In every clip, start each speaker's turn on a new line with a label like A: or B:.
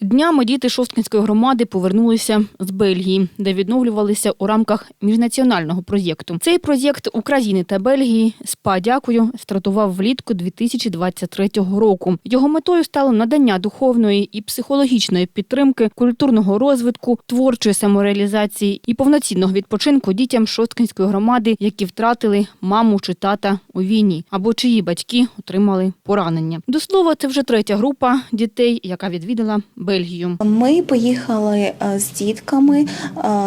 A: Днями діти Шосткинської громади повернулися з Бельгії, де відновлювалися у рамках міжнаціонального проєкту. Цей проєкт України та Бельгії СПА дякую стартував влітку 2023 року. Його метою стало надання духовної і психологічної підтримки, культурного розвитку, творчої самореалізації і повноцінного відпочинку дітям Шосткинської громади, які втратили маму чи тата у війні, або чиї батьки отримали поранення. До слова, це вже третя група дітей, яка відвідала Бельгію.
B: Ми поїхали е, з дітками е,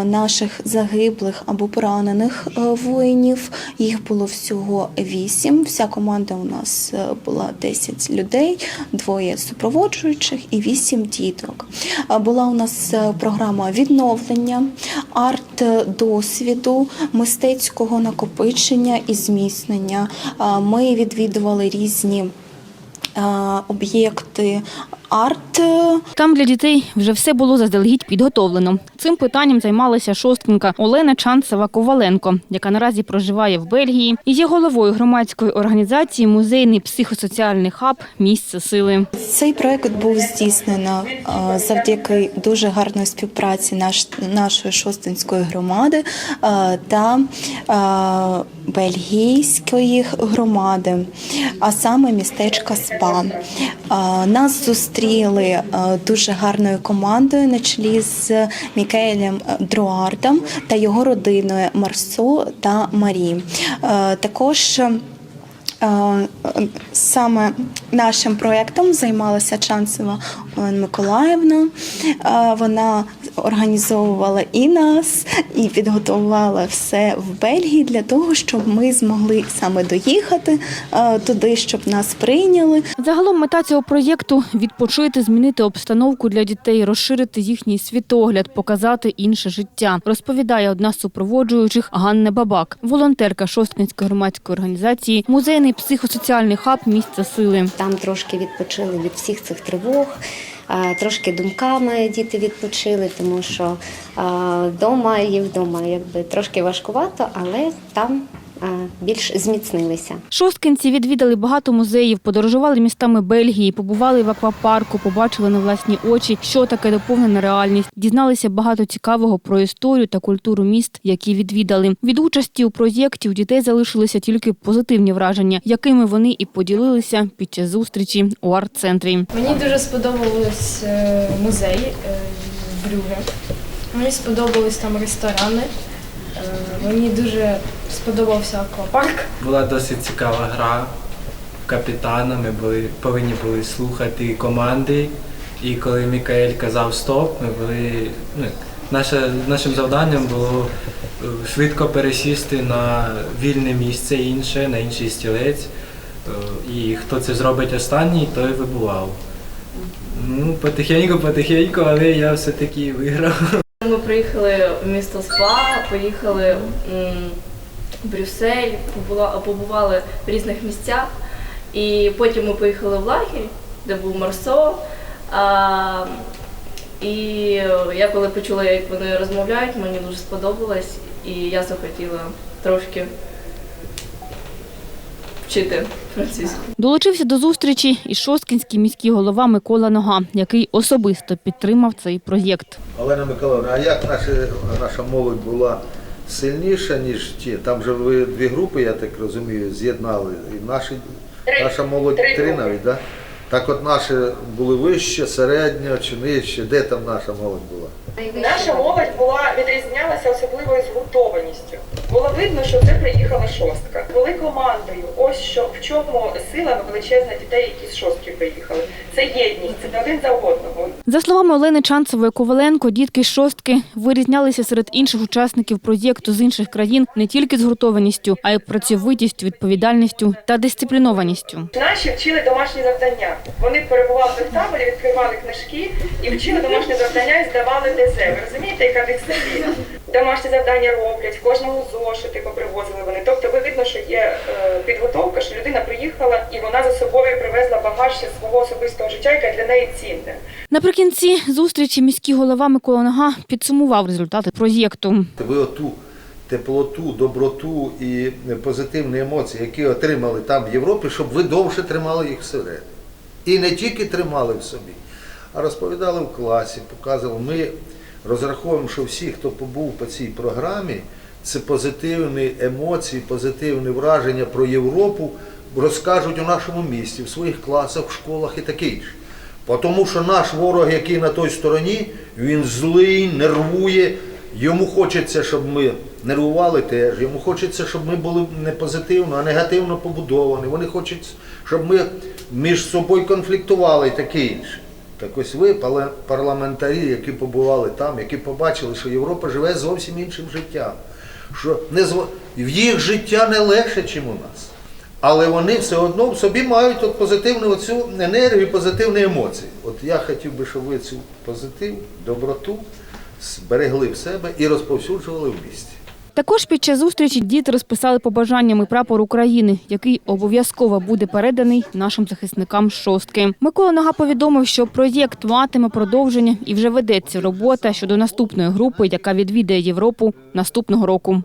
B: наших загиблих або поранених е, воїнів. Їх було всього вісім. Вся команда у нас була 10 людей, двоє супроводжуючих і вісім діток. Була у нас програма відновлення, арт-досвіду, мистецького накопичення і зміцнення. Ми відвідували різні об'єкти арт.
A: Там для дітей вже все було заздалегідь підготовлено. Цим питанням займалася шосткинка Олена Чанцева Коваленко, яка наразі проживає в Бельгії і є головою громадської організації Музейний психосоціальний хаб Місце сили.
B: Цей проект був здійснено е, завдяки дуже гарної співпраці нашої шостинської громади е, та е, бельгійської громади, а саме містечка СПА. Нас зустріли дуже гарною командою на чолі з Мікаелем Друардом та його родиною Марсо та Марі. Е, Також е, Е, Саме нашим проєктом займалася Чанцева Миколаївна. Е, Вона організовувала і нас, і підготувала все в Бельгії для того, щоб ми змогли саме доїхати е, туди, щоб нас прийняли.
A: Загалом мета цього проєкту відпочити, змінити обстановку для дітей, розширити їхній світогляд, показати інше життя. Розповідає одна з супроводжуючих Ганна Бабак, волонтерка Шосткинської громадської організації Музейний психосоціальний хаб Місце сили.
C: Там трошки відпочили від всіх цих тривог, трошки думками діти відпочили, тому що вдома і вдома якби трошки важкувато, але там більш зміцнилися.
A: Шосткинці відвідали багато музеїв, подорожували містами Бельгії, побували в аквапарку, побачили на власні очі, що таке доповнена реальність. Дізналися багато цікавого про історію та культуру міст, які відвідали. Від участі у проєкті у дітей залишилися тільки позитивні враження, якими вони і поділилися під час зустрічі у арт-центрі.
D: Мені дуже сподобався е, музей е, в Брюге. Мені сподобались там ресторани. Е, Мені дуже сподобався аквапарк.
E: Була досить цікава гра капітана. Ми були, повинні були слухати команди. І коли Мікаель казав стоп, ми були. Ну, наше, нашим завданням було е, швидко пересісти на вільне місце інше, на інший стілець. Е, І хто це зробить останній, той вибував. Ну, потихеньку, потихеньку, але я все-таки виграв.
F: Ми приїхали в місто Спа, поїхали Брюссель, побула- побували в різних місцях. І потім ми поїхали в лагерь, де був Марсо. А, і я коли почула, як вони розмовляють, мені дуже сподобалось, і я захотіла трошки вчити французьку.
A: Долучився до зустрічі і шосткінський міський голова Микола Нога, який особисто підтримав цей проєкт.
G: Олена Миколаївна, а як наша, наша молодь була сильніша, ніж ті? Там же ви дві групи, я так розумію, з'єднали. І наші, наша молодь три, навіть, да? Так от наші були вище, середньо чи нижче, де там наша молодь була?
H: Наша молодь була відрізнялася особливою згуртованістю. Було видно, що це приїхала шостка. Були командою. Ось що в чому сила величезна дітей, які з шостки приїхали. Це єдність, це один за одного.
A: За словами Олени Чанцевої Коваленко, дітки з шостки вирізнялися серед інших учасників проєкту з інших країн не тільки згуртованістю, а й працьовитістю, відповідальністю та дисциплінованістю.
H: Наші вчили домашні завдання. Вони перебували в таборі, відкривали книжки і вчили домашні завдання і здавали ДЗ. Ви розумієте, яка дисципліна? Домашні завдання роблять, кожному зошити попривозили вони. Тобто, ви видно, що є е, підготовка, що людина приїхала і вона за собою привезла багаж ще свого особистого життя, яке для неї цінне.
A: Наприкінці зустрічі міський голова Микола Нога підсумував результати проєкту.
G: Ви оту теплоту, доброту і позитивні емоції, які отримали там в Європі, щоб ви довше тримали їх всередині. І не тільки тримали в собі, а розповідали в класі, показували. Ми розраховуємо, що всі, хто побув по цій програмі, це позитивні емоції, позитивні враження про Європу розкажуть у нашому місті, в своїх класах, в школах і таке інше. Тому що наш ворог, який на той стороні, він злий, нервує. Йому хочеться, щоб ми нервували теж. Йому хочеться, щоб ми були не позитивно, а негативно побудовані. Вони хочуть, щоб ми між собою конфліктували і таке інше. Так ось ви, парламентарі, які побували там, які побачили, що Європа живе зовсім іншим життям. Що не зв- в їх життя не легше, ніж у нас. Але вони все одно в собі мають от позитивну оцю енергію, позитивні емоції. От я хотів би, щоб ви цю позитив, доброту зберегли в себе і розповсюджували в місті.
A: Також під час зустрічі діти розписали побажаннями прапор України, який обов'язково буде переданий нашим захисникам шостки. Микола Нога повідомив, що проєкт матиме продовження і вже ведеться робота щодо наступної групи, яка відвідає Європу наступного року.